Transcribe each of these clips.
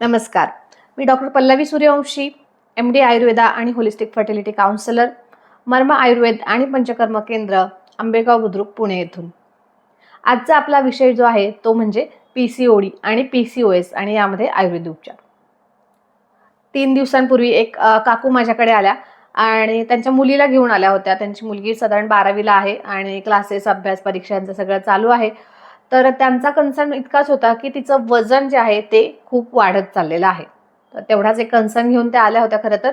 नमस्कार. मी doctor Pallavi Suryavanshi M D Ayurveda आणि holistic fertility counsellor मर्म आयुर्वेद आणि पंचकर्म केंद्र आंबेगाव बुद्रुक पुणे येथून. आजचा आपला विषय जो आहे तो म्हणजे पी सी ओ डी आणि पी सी ओ एस आणि यामध्ये आयुर्वेद उपचार. तीन दिवसांपूर्वी एक काकू माझ्याकडे आल्या आणि त्यांच्या मुलीला घेऊन आल्या होत्या. त्यांची मुलगी साधारण बारावीला आहे आणि क्लासेस अभ्यास परीक्षांचं सगळं चालू आहे. तर त्यांचा कन्सर्न इतकाच होता की तिचं वजन जे आहे ते खूप वाढत चाललेलं आहे. तर तेवढाच एक कन्सर्न घेऊन त्या आल्या होत्या खरं तर.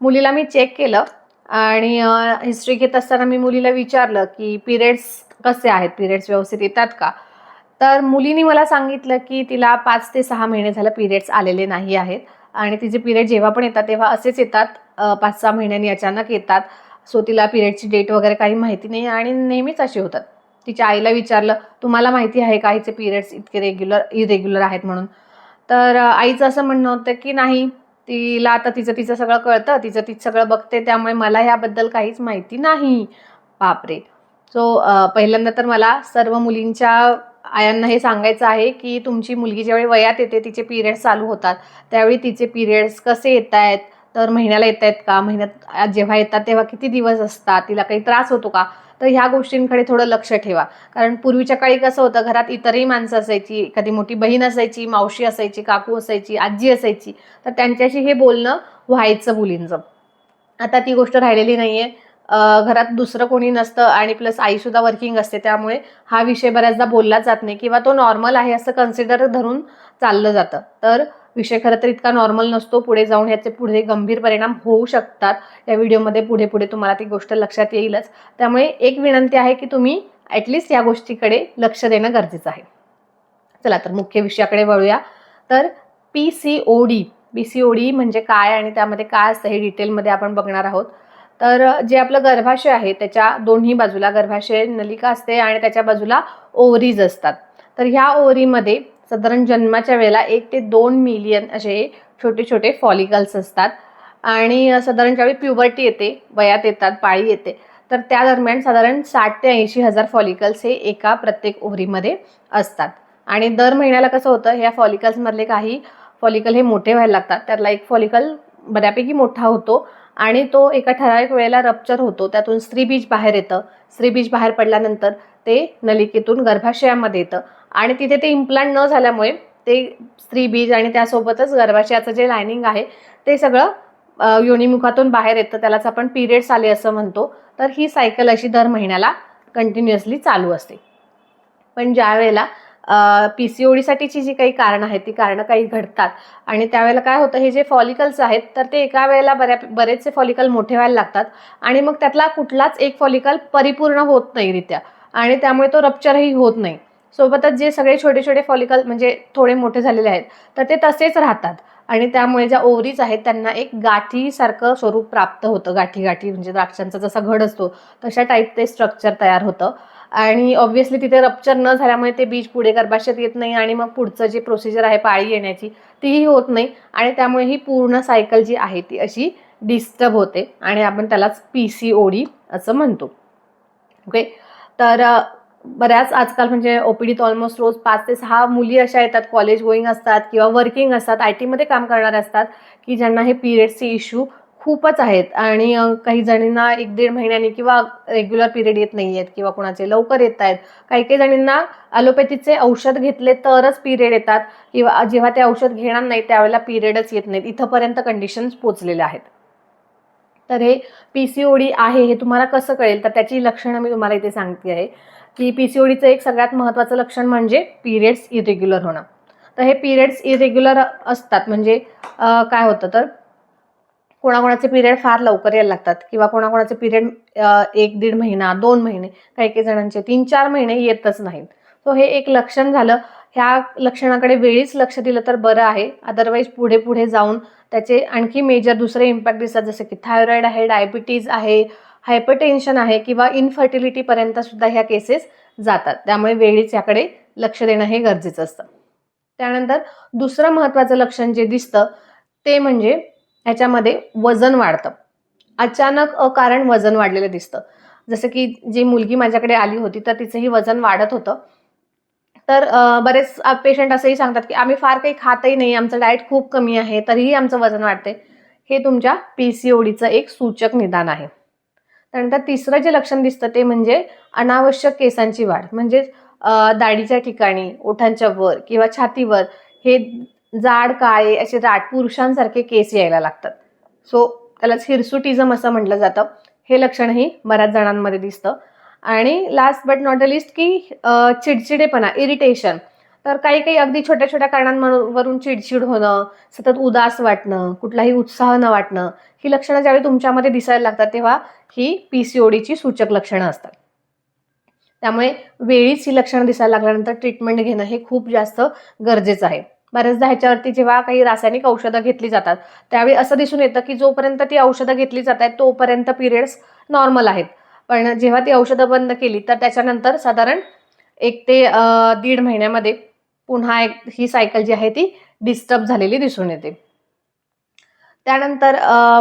मुलीला मी चेक केलं आणि हिस्ट्री घेत असताना मी मुलीला विचारलं की पिरियड्स कसे आहेत? पिरियड्स व्यवस्थित येतात का? तर मुलीने मला सांगितलं की तिला पाच ते सहा महिने झालं पिरियड्स आलेले नाही आहेत. आणि तिचे पिरियड जेव्हा पण येतात तेव्हा असेच येतात. पाच सहा महिन्यांनी अचानक येतात. सो तिला पिरियडची डेट वगैरे काही माहिती नाही आणि नेहमीच असे होतात. तिच्या आईला विचारलं तुम्हाला माहिती आहे का हिचे पिरियड्स इतके रेग्युलर इरेग्युलर आहेत म्हणून? तर आईचं असं म्हणणं होतं की नाही तिला आता तिचं तिचं सगळं कळतं तिचं तिचं सगळं बघते त्यामुळे मला ह्याबद्दल काहीच माहिती नाही. बापरे! सो पहिल्यांदा तर मला सर्व मुलींच्या आयांना हे सांगायचं आहे की तुमची मुलगी ज्यावेळी वयात येते तिचे पिरियड्स चालू होतात. त्यावेळी तिचे पिरियड्स कसे येत आहेत? तर महिन्याला येत आहेत का? महिन्यात जेव्हा येतात तेव्हा किती दिवस असतात? तिला काही त्रास होतो का? तर ह्या गोष्टींकडे थोडं लक्ष ठेवा. कारण पूर्वीच्या काळी कसं होतं घरात इतरही माणसं असायची. एखादी मोठी बहीण असायची मावशी असायची काकू असायची आजी असायची. तर त्यांच्याशी हे बोलणं व्हायचं मुलींचं. आता ती गोष्ट राहिलेली नाही आहे घरात दुसरं कोणी नसतं आणि प्लस आईसुद्धा वर्किंग असते. त्यामुळे हा विषय बऱ्याचदा बोलला जात नाही किंवा तो नॉर्मल आहे असं कन्सिडर धरून चाललं जातं. तर विषय खरं तर इतका नॉर्मल नसतो. पुढे जाऊन याचे पुढे गंभीर परिणाम होऊ शकतात. या व्हिडिओमध्ये पुढे पुढे तुम्हाला ती गोष्ट लक्षात येईलच. त्यामुळे एक विनंती आहे की तुम्ही ॲटलिस्ट या गोष्टीकडे लक्ष देणं गरजेचं आहे. चला तर मुख्य विषयाकडे वळूया. तर P C O D P C O D म्हणजे काय आणि त्यामध्ये काय असतं हे डिटेलमध्ये आपण बघणार आहोत. तर जे आपलं गर्भाशय आहे त्याच्या दोन्ही बाजूला गर्भाशय नलिका असते आणि त्याच्या बाजूला ओव्हरीज असतात. तर ह्या ओव्हरीमध्ये साधारण जन्माच्या वेळेला एक ते दोन मिलियन असे छोटे छोटे फॉलिकल्स असतात. आणि साधारण ज्यावेळी प्युबर्टी येते वयात येतात पाळी येते तर त्या दरम्यान साधारण साठ ते ऐंशी हजार फॉलिकल्स हे एका प्रत्येक ओव्हरीमध्ये असतात. आणि दर महिन्याला कसं होतं ह्या फॉलिकल्समधले काही फॉलिकल हे मोठे व्हायला लागतात. त्यातला एक फॉलिकल बऱ्यापैकी मोठा होतो आणि तो एका ठराविक वेळेला रप्चर होतो. त्यातून स्त्रीबीज बाहेर येतं. स्त्रीबीज बाहेर पडल्यानंतर ते नलिकेतून गर्भाशयामध्ये येतं. आणि तिथे ते इम्प्लांट न झाल्यामुळे ते स्त्री बीज आणि त्यासोबतच गर्भाशयाचं जे लायनिंग आहे ते सगळं योनिमुखातून बाहेर येतं. त्यालाच आपण पिरियड्स आले असं म्हणतो. तर ही सायकल अशी दर महिन्याला कंटिन्युअसली चालू असते. पण ज्या वेळेला पी सी ओ डीसाठीची जी काही कारणं आहेत ती कारणं काही घडतात. आणि त्यावेळेला काय होतं हे जे फॉलिकल्स आहेत तर ते एका वेळेला बऱ्या बरेचसे फॉलिकल मोठे व्हायला लागतात. आणि मग त्यातला कुठलाच एक फॉलिकल परिपूर्ण होत नाही रित्या. आणि त्यामुळे तो रप्चरही होत नाही. सोबतच जे सगळे छोटे छोटे फॉलिकल म्हणजे थोडे मोठे झालेले आहेत तर ते तसेच राहतात. आणि त्यामुळे ज्या ओव्हरीज आहेत त्यांना एक गाठीसारखं स्वरूप प्राप्त होतं. गाठी गाठी म्हणजे द्राक्षांचा जसा घड असतो तशा टाईप ते स्ट्रक्चर तयार होतं. आणि ऑब्व्हियसली तिथे रप्चर न झाल्यामुळे ते बीज पुढे गर्भाशयात येत नाही आणि मग पुढचं जे प्रोसिजर आहे पाळी येण्याची तीही होत नाही. आणि त्यामुळे ही पूर्ण सायकल जी आहे ती अशी डिस्टर्ब होते. आणि आपण त्यालाच पी सी ओ डी असं म्हणतो. ओके तर बऱ्याच आजकाल म्हणजे ओ पी ऑलमोस्ट रोज पाच ते सहा मुली अशा येतात कॉलेज गोईंग असतात किंवा वर्किंग असतात आय टीमध्ये काम करणारे असतात की ज्यांना हे पिरियड्सचे इश्यू खूपच आहेत. आणि काही जणींना एक दीड महिन्यांनी किंवा रेग्युलर पिरियड येत नाही आहेत किंवा कोणाचे लवकर येत आहेत काही काही जणींना ॲलोपॅथीचे औषध घेतले तरच पिरियड येतात किंवा जेव्हा ते औषध घेणार नाही त्यावेळेला पिरियडच येत नाहीत. इथंपर्यंत कंडिशन्स पोचलेल्या आहेत. तर हे पी सी ओ डी आहे हे तुम्हाला कसं कळेल? तर त्याची लक्षणं मी तुम्हाला इथे सांगते आहे. की पी सी ओडीचं एक सगळ्यात महत्त्वाचं लक्षण म्हणजे पिरियड्स इरेग्युलर होणं. तर हे पिरियड्स इरेग्युलर असतात म्हणजे काय होतं तर कोणाकोणाचे पिरियड फार लवकर यायला लागतात किंवा कोणाकोणाचे पिरियड एक दीड महिना दोन महिने काही काही जणांचे तीन चार महिने येतच नाहीत. सो हे एक लक्षण झालं. ह्या लक्षणाकडे वेळीच लक्ष दिलं तर बरं आहे. अदरवाईज पुढे पुढे जाऊन त्याचे आणखी मेजर दुसरे इम्पॅक्ट दिसतात जसं की थायरॉईड आहे डायबिटीज आहे हायपरटेन्शन आहे किंवा इनफर्टिलिटीपर्यंत सुद्धा ह्या केसेस जातात. त्यामुळे वेळीच याकडे लक्ष देणं हे गरजेचं असतं. त्यानंतर दुसरं महत्त्वाचं लक्षण जे दिसतं ते म्हणजे ह्याच्यामध्ये वजन वाढतं. अचानक अकारण वजन वाढलेलं दिसतं. जसं की जी मुलगी माझ्याकडे आली होती तर तिचंही वजन वाढत होतं. तर बरेच पेशंट असंही सांगतात की आम्ही फार काही खातही नाही आमचं डाएट खूप कमी आहे तरीही आमचं वजन वाढते हे तुमच्या पी सी ओडीचं एक सूचक निदान आहे. त्यानंतर तिसरं जे लक्षण दिसतं ते म्हणजे अनावश्यक केसांची वाढ. म्हणजेच दाढीच्या ठिकाणी ओठांच्या वर किंवा छातीवर हे जाड काळे असे राट पुरुषांसारखे केस यायला लागतात. सो त्यालाच हिरसुटिझम असं म्हटलं जातं. हे लक्षणही बऱ्याच जणांमध्ये दिसतं. आणि last but not a least की चिडचिडेपणा इरिटेशन तर काही काही अगदी छोट्या छोट्या कारणांवरून चिडचिड होणं सतत उदास वाटणं कुठलाही उत्साह न वाटणं ही लक्षणं ज्यावेळी तुमच्यामध्ये दिसायला लागतात तेव्हा ही पी सी ओडीची सूचक लक्षणं असतात. त्यामुळे वेळीच ही लक्षणं दिसायला लागल्यानंतर ट्रीटमेंट घेणं हे खूप जास्त गरजेचं आहे. बऱ्याचदा ह्याच्यावरती जेव्हा काही रासायनिक औषधं घेतली जातात त्यावेळी असं दिसून येतं की जोपर्यंत ती औषधं घेतली जात आहेत तोपर्यंत पिरियड्स नॉर्मल आहेत. पण जेव्हा ती औषधं बंद केली तर त्याच्यानंतर साधारण एक ते दीड महिन्यामध्ये पुन्हा एक ही सायकल जी आहे ती डिस्टर्ब झालेली दिसून येते. त्यानंतर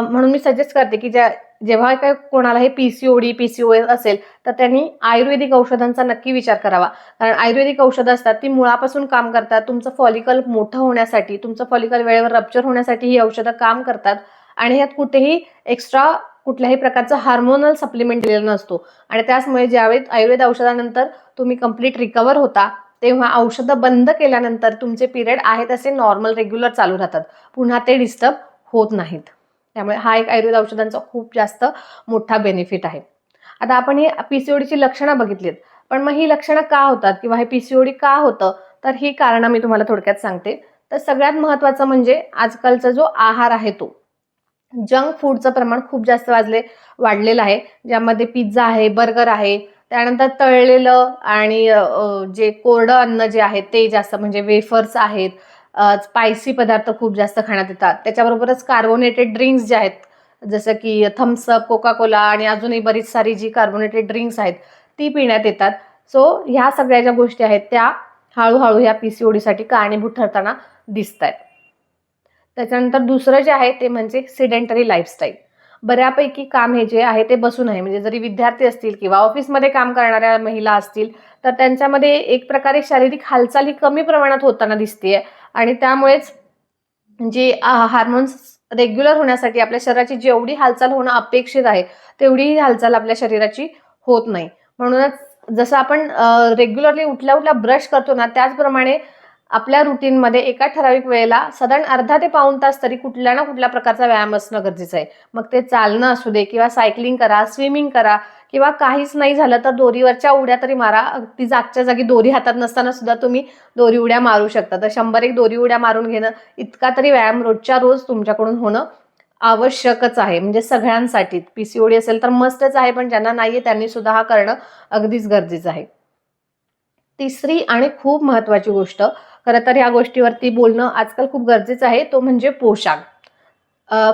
म्हणून मी सजेस्ट करते की ज्या जेव्हा काय कोणाला हे P C O D P C O S असेल तर त्यांनी आयुर्वेदिक औषधांचा नक्की विचार करावा. कारण आयुर्वेदिक औषधं असतात ती मुळापासून काम करतात. तुमचं फॉलिकल मोठं होण्यासाठी तुमचं फॉलिकल वेळेवर रप्चर होण्यासाठी ही औषधं काम करतात. आणि ह्यात कुठेही एक्स्ट्रा कुठल्याही प्रकारचं हार्मोनल सप्लिमेंट दिलेलं नसतो. आणि त्याचमुळे ज्यावेळी आयुर्वेद औषधानंतर तुम्ही कंप्लीट रिकवर होता तेव्हा औषधं बंद केल्यानंतर तुमचे पिरियड आहेत असे नॉर्मल रेग्युलर चालू राहतात. पुन्हा ते डिस्टर्ब होत नाहीत. त्यामुळे हा एक आयुर्वेद औषधांचा खूप जास्त मोठा बेनिफिट आहे. आता आपण ही ओडीची लक्षणं बघितलीत. पण मग ही लक्षणं का होतात किंवा हे पी सी ओडी का होतं? तर ही कारणं मी तुम्हाला थोडक्यात सांगते. तर सगळ्यात महत्त्वाचं म्हणजे आजकालचा जो आहार आहे तो. जंक फूडचं प्रमाण खूप जास्त वाजले वाढलेलं आहे. ज्यामध्ये पिझ्झा आहे बर्गर आहे त्यानंतर तळलेलं आणि जे कोरडं अन्न जे आहे ते जास्त म्हणजे वेफर्स आहेत. स्पायसी पदार्थ खूप जास्त खाण्यात येतात. त्याच्याबरोबरच कार्बोनेटेड ड्रिंक्स जे आहेत जसं की थम्सअप कोका कोला आणि अजूनही बरीच सारी जी कार्बोनेटेड ड्रिंक्स आहेत ती पिण्यात येतात. सो ह्या सगळ्या ज्या गोष्टी आहेत त्या हळूहळू ह्या पी सी ओडीसाठी कारणीभूत ठरताना दिसत आहेत त्याच्यानंतर दुसरं जे आहे ते म्हणजे सिडेंटरी लाईफस्टाईल बऱ्यापैकी काम हे जे आहे ते बसून आहे. म्हणजे जरी विद्यार्थी असतील किंवा ऑफिसमध्ये काम करणाऱ्या महिला असतील तर त्यांच्यामध्ये एक प्रकारे शारीरिक हालचाल ही कमी प्रमाणात होताना दिसते आणि त्यामुळेच जे हार्मोन्स रेग्युलर होण्यासाठी आपल्या शरीराची जेवढी हालचाल होणं अपेक्षित आहे तेवढी ही हालचाल आपल्या शरीराची होत नाही. म्हणूनच जसं आपण रेग्युलरली उठल्या उठल्या ब्रश करतो ना त्याचप्रमाणे आपल्या रुटीनमध्ये एका ठराविक वेळेला साधारण अर्धा ते पाऊण तास तरी कुठल्या ना कुठल्या प्रकारचा व्यायाम असणं गरजेचं आहे. मग ते चालणं असू दे किंवा सायकलिंग करा स्विमिंग करा किंवा काहीच नाही झालं तर दोरीवरच्या उड्या तरी मारा. ती जागच्या जागी दोरी हातात नसताना सुद्धा तुम्ही दोरी उड्या मारू शकता. तर शंभर एक दोरी उड्या मारून घेणं इतका तरी व्यायाम रोजच्या रोज तुमच्याकडून होणं आवश्यकच आहे. म्हणजे सगळ्यांसाठी. पी सी ओडी असेल तर मस्तच आहे पण ज्यांना नाही आहे त्यांनी सुद्धा हा करणं अगदीच गरजेचं आहे. तिसरी आणि खूप महत्त्वाची गोष्ट खरं तर ह्या गोष्टीवरती बोलणं आजकाल खूप गरजेचं आहे. तो म्हणजे पोशाख.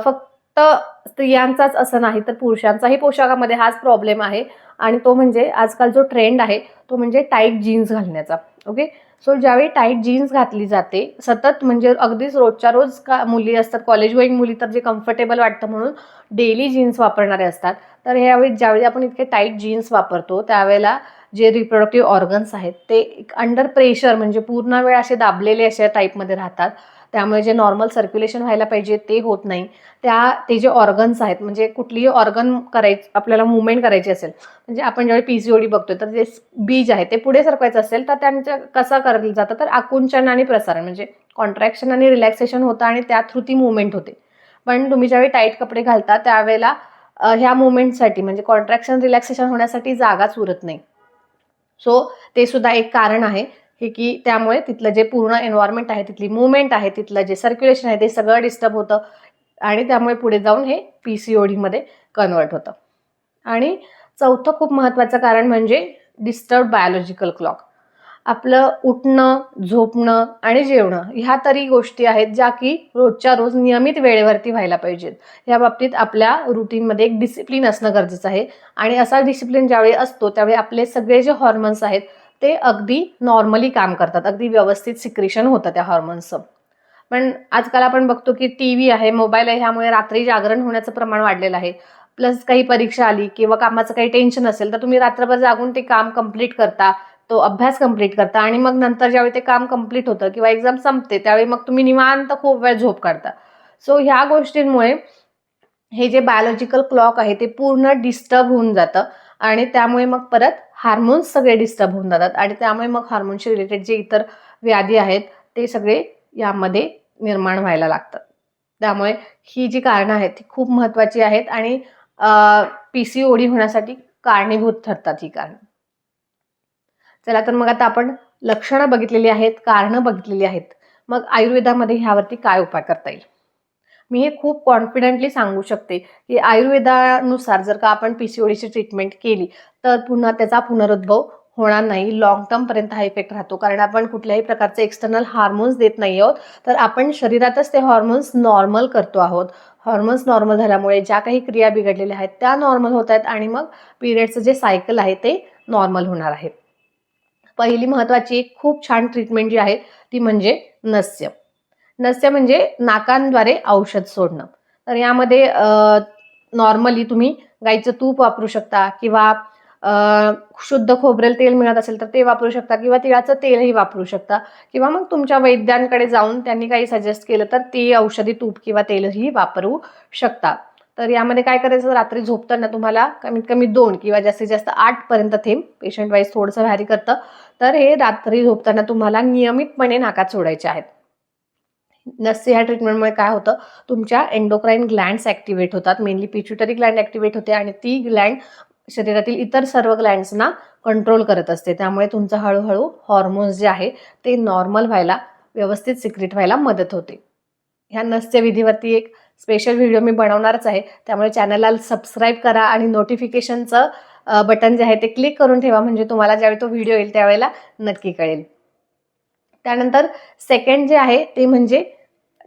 फक्त फक्त स्त्रियांचाच असं नाही तर पुरुषांचाही पोशाखामध्ये हाच प्रॉब्लेम आहे. आणि तो म्हणजे आजकाल जो ट्रेंड आहे तो म्हणजे टाईट जीन्स घालण्याचा. ओके सो ज्यावेळी टाईट जीन्स घातली जाते सतत म्हणजे अगदीच रोजच्या रोज का मुली असतात कॉलेज गोईंग मुली तर जे कम्फर्टेबल वाटतं म्हणून डेली जीन्स वापरणारे असतात. तर ह्यावेळी ज्यावेळी आपण इतके टाईट जीन्स वापरतो त्यावेळेला जे रिप्रोडक्टिव्ह ऑर्गन्स आहेत ते अंडर प्रेशर म्हणजे पूर्ण वेळ असे दाबलेले अशा टाईपमध्ये राहतात. त्यामुळे जे नॉर्मल सर्क्युलेशन व्हायला पाहिजे ते होत नाही. त्या ते जे ऑर्गन्स आहेत म्हणजे कुठलीही ऑर्गन करायचं आपल्याला मुवमेंट करायची असेल म्हणजे आपण ज्यावेळी पी सी ओ डी बघतोय तर जे बीज आहे ते पुढे सरकवायचं असेल तर त्यांचं कसं करलं जातं तर आकुंचन आणि प्रसारण म्हणजे कॉन्ट्रॅक्शन आणि रिलॅक्सेशन होतं आणि त्या थ्रू ती मुवमेंट होते. पण तुम्ही ज्यावेळी टाईट कपडे घालता त्यावेळेला ह्या मुवमेंटसाठी म्हणजे कॉन्ट्रॅक्शन रिलॅक्सेशन होण्यासाठी जागाच उरत नाही. सो ते सुद्धा एक कारण आहे. हे की त्यामुळे तिथलं जे पूर्ण एन्व्हायरमेंट आहे तिथली मुवमेंट आहे तिथलं जे सर्क्युलेशन आहे ते सगळं डिस्टर्ब होतं. आणि त्यामुळे पुढे जाऊन हे पी सी ओ डीमध्ये कन्वर्ट होतं. आणि चौथं खूप महत्त्वाचं कारण म्हणजे डिस्टर्ब बायोलॉजिकल क्लॉक आपलं उठणं झोपणं आणि जेवणं ह्या तरी गोष्टी आहेत ज्या की रोजच्या रोज नियमित वेळेवरती व्हायला पाहिजेत. या बाबतीत आपल्या रुटीनमध्ये एक डिसिप्लिन असणं गरजेचं आहे. आणि असा डिसिप्लिन ज्यावेळी असतो त्यावेळी आपले सगळे जे हॉर्मोन्स आहेत ते अगदी नॉर्मली काम करतात. अगदी व्यवस्थित सिक्रेशन होतं त्या हॉर्मोन्सचं पण आजकाल आपण बघतो की टी व्ही आहे मोबाईल आहे ह्यामुळे रात्री जागरण होण्याचं प्रमाण वाढलेलं आहे. प्लस काही परीक्षा आली किंवा कामाचं काही टेन्शन असेल तर तुम्ही रात्रभर जागून ते काम कंप्लीट करता तो अभ्यास कंप्लीट करता आणि मग नंतर ज्यावेळी ते काम कंप्लीट होतं किंवा एक्झाम संपते त्यावेळी मग तुम्ही निवांत खूप वेळ झोप काढता. सो ह्या गोष्टींमुळे हे जे बायोलॉजिकल क्लॉक आहे ते पूर्ण डिस्टर्ब होऊन जातं. आणि त्यामुळे मग परत हार्मोन्स सगळे डिस्टर्ब होऊन जातात. आणि त्यामुळे मग हार्मोनशी रिलेटेड जे इतर व्याधी आहेत ते सगळे यामध्ये निर्माण व्हायला लागतात. त्यामुळे ही जी कारणं आहेत ती खूप महत्त्वाची आहेत आणि पी सी ओडी होण्यासाठी कारणीभूत ठरतात ही कारणं. चला तर मग आता आपण लक्षणं बघितलेली आहेत कारणं बघितलेली आहेत. मग आयुर्वेदामध्ये ह्यावरती काय उपाय करता येईल? मी हे खूप कॉन्फिडेंटली सांगू शकते की आयुर्वेदानुसार जर का आपण पी सी ट्रीटमेंट केली तर पुन्हा त्याचा पुनरुद्भव होणार नाही. लॉंग टर्मपर्यंत हा इफेक्ट राहतो. कारण आपण कुठल्याही प्रकारचे एक्सटर्नल हार्मोन्स देत नाही आहोत तर आपण शरीरातच ते हॉर्मोन्स नॉर्मल करतो आहोत. हॉर्मोन्स नॉर्मल झाल्यामुळे ज्या काही क्रिया बिघडलेल्या आहेत त्या नॉर्मल होत आहेत आणि मग पिरियडचं जे सायकल आहे ते नॉर्मल होणार आहे. पहिली महत्त्वाची एक खूप छान ट्रीटमेंट जी आहे ती म्हणजे नस्य. नस्य म्हणजे नाकांद्वारे औषध सोडणं. तर यामध्ये नॉर्मली तुम्ही गाईचं तूप वापरू शकता किंवा शुद्ध खोबरेल तेल मिळत असेल तर ते वापरू शकता किंवा तिळाचं तेलही वापरू शकता. किंवा मग तुमच्या वैद्यांकडे जाऊन त्यांनी काही सजेस्ट केलं तर ते औषधी तूप किंवा तेलही वापरू शकता. तर यामध्ये काय करायचं? रात्री झोपताना तुम्हाला कमीत कमी दोन किंवा जास्तीत जास्त आठपर्यंत थेंब पेशंट वाईज थोडंसं व्हॅरी करतं. तर हे रात्री झोपताना तुम्हाला नियमितपणे नाकात सोडायचे आहेत. नस्य ह्या ट्रीटमेंटमुळे काय होतं? तुमच्या एन्डोक्राईन ग्लँड्स ॲक्टिवेट होतात. मेनली पिच्युटरी ग्लँड ॲक्टिवेट होते आणि ती ग्लँड शरीरातील इतर सर्व ग्लँड्सना कंट्रोल करत असते. त्यामुळे तुमचं हळूहळू हॉर्मोन्स जे आहे ते नॉर्मल व्हायला व्यवस्थित सिक्रेट व्हायला मदत होते. ह्या नस्य विधीवरती एक स्पेशल व्हिडिओ मी बनवणारच आहे. त्यामुळे चॅनलला सबस्क्राईब करा आणि नोटिफिकेशनचं बटन जे आहे ते क्लिक करून ठेवा. म्हणजे तुम्हाला ज्यावेळी तो व्हिडिओ येईल त्यावेळेला नक्की कळेल. त्यानंतर सेकंड जे आहे ते म्हणजे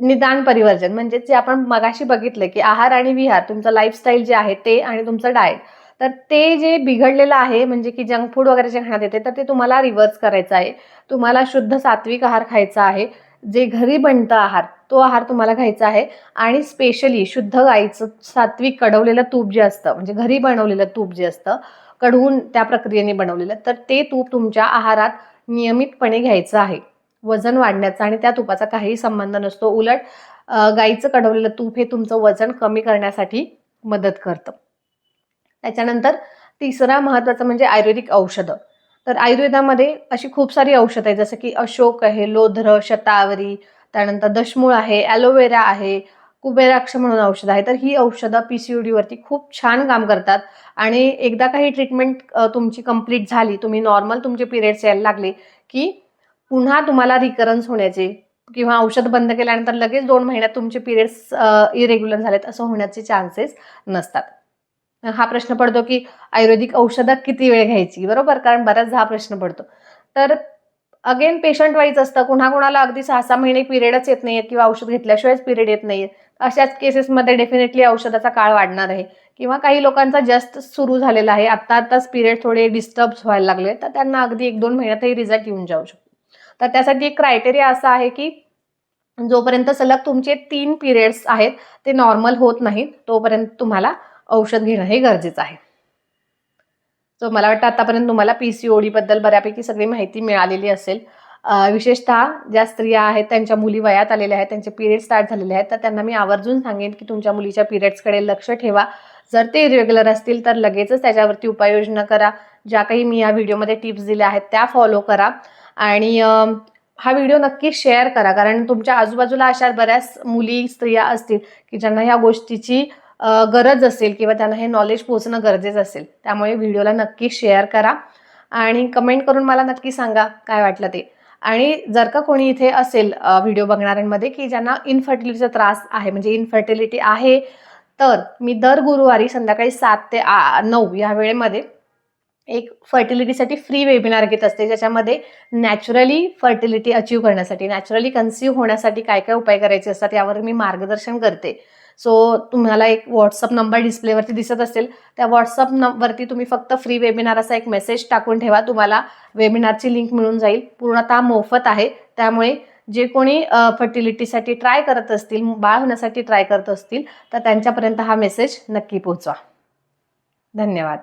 निदान परिवर्जन. म्हणजे जे आपण मगाशी बघितलं की आहार आणि विहार तुमचं लाईफस्टाईल जे आहे ते आणि तुमचं डाएट तर ते जे बिघडलेलं आहे म्हणजे की जंक फूड वगैरे जे खाण्यात येते तर ते तुम्हाला रिव्हर्स करायचं आहे. तुम्हाला शुद्ध सात्विक आहार खायचा आहे. जे घरी बनतं आहार तो आहार तुम्हाला घ्यायचा आहे. आणि स्पेशली शुद्ध गाईचं सात्विक कडवलेलं तूप जे असतं म्हणजे घरी बनवलेलं तूप जे असतं कढवून त्या प्रक्रियेने बनवलेलं तर ते तूप तुमच्या आहारात नियमितपणे घ्यायचं आहे. वजन वाढण्याचा आणि त्या तुपाचा काहीही संबंध नसतो. उलट गाईचं कढवलेलं तूप हे तुमचं वजन कमी करण्यासाठी मदत करतं. त्याच्यानंतर तिसरा महत्त्वाचं म्हणजे आयुर्वेदिक औषधं. तर आयुर्वेदामध्ये अशी खूप सारी औषधं आहेत जसं की अशोक आहे लोध्र शतावरी त्यानंतर दशमूळ आहे ॲलोवेरा आहे कुबेराक्ष म्हणून औषध आहे तर ही औषधं पी सी डीवरती खूप छान काम करतात आणि एकदा काही ट्रीटमेंट तुमची कंप्लीट झाली तुम्ही नॉर्मल तुमचे पिरियड्स यायला लागले की पुन्हा तुम्हाला रिकरन्स होण्याचे किंवा औषध बंद केल्यानंतर लगेच दोन महिन्यात तुमचे पिरियड्स इरेग्युलर झालेत असं होण्याचे चान्सेस नसतात. हा प्रश्न पडतो की आयुर्वेदिक औषधं किती वेळ घ्यायची? बरोबर? कारण बऱ्याचदा हा प्रश्न पडतो. तर अगेन पेशंट वाईज असतं. कुणा कुणाला अगदी सहा सहा महिने पिरियडच येत नाहीयेत किंवा औषध घेतल्याशिवायच पिरियड येत नाहीये अशाच केसेसमध्ये डेफिनेटली औषधाचा काळ वाढणार आहे. किंवा काही लोकांचा जस्ट सुरू झालेला आहे. आत्ता आत्ताच पिरियड थोडे डिस्टर्ब व्हायला लागले तर त्यांना अगदी एक दोन महिन्यातही रिझल्ट येऊन जाऊ शकतो. तर त्यासाठी एक क्रायटेरिया असा आहे की जोपर्यंत सलग तुमचे तीन पिरियड्स आहेत ते नॉर्मल होत नाहीत तोपर्यंत तुम्हाला औषध घेणं हे गरजेचं आहे. सो मला वाटतं आतापर्यंत तुम्हाला पी सी ओडीबद्दल बऱ्यापैकी सगळी माहिती मिळालेली असेल. विशेषतः ज्या स्त्रिया आहेत त्यांच्या मुली वयात आलेल्या आहेत त्यांचे पिरियड स्टार्ट झालेले आहेत तर त्यांना मी आवर्जून सांगेन की तुमच्या मुलीच्या पिरियड्सकडे लक्ष ठेवा. जर ते इरेग्युलर असतील तर लगेचच त्याच्यावरती उपाययोजना करा. ज्या काही मी या व्हिडिओमध्ये टिप्स दिल्या आहेत त्या फॉलो करा. आणि हा व्हिडिओ नक्की शेअर करा. कारण तुमच्या आजूबाजूला अशा बऱ्याच मुली स्त्रिया असतील की ज्यांना ह्या गोष्टीची गरज असेल किंवा त्यांना हे नॉलेज पोहोचणं गरजेचं असेल त्यामुळे व्हिडिओला नक्की शेअर करा. आणि कमेंट करून मला नक्की सांगा काय वाटलं ते. आणि जर का कोणी इथे असेल व्हिडिओ बघणाऱ्यांमध्ये की ज्यांना इनफर्टिलिटीचा त्रास आहे म्हणजे इनफर्टिलिटी आहे तर मी दर गुरुवारी संध्याकाळी सात ते नऊ या वेळेमध्ये एक फर्टिलिटीसाठी फ्री वेबिनार घेत असते ज्याच्यामध्ये नॅचरली फर्टिलिटी अचीव करण्यासाठी नॅचरली कन्सिव्ह होण्यासाठी काय काय उपाय करायचे असतात यावर मी मार्गदर्शन करते. सो तुम्हाला एक व्हॉट्सअप नंबर डिस्प्लेवरती दिसत असेल त्या व्हॉट्सअप नंबरती तुम्ही फक्त फ्री वेबिनार असा एक मेसेज टाकून ठेवा तुम्हाला वेबिनारची लिंक मिळून जाईल. पूर्णतः मोफत आहे त्यामुळे जे कोणी फर्टिलिटीसाठी ट्राय करत असतील बाळ होण्यासाठी ट्राय करत असतील तर त्यांच्यापर्यंत हा मेसेज नक्की पोहोचवा. धन्यवाद.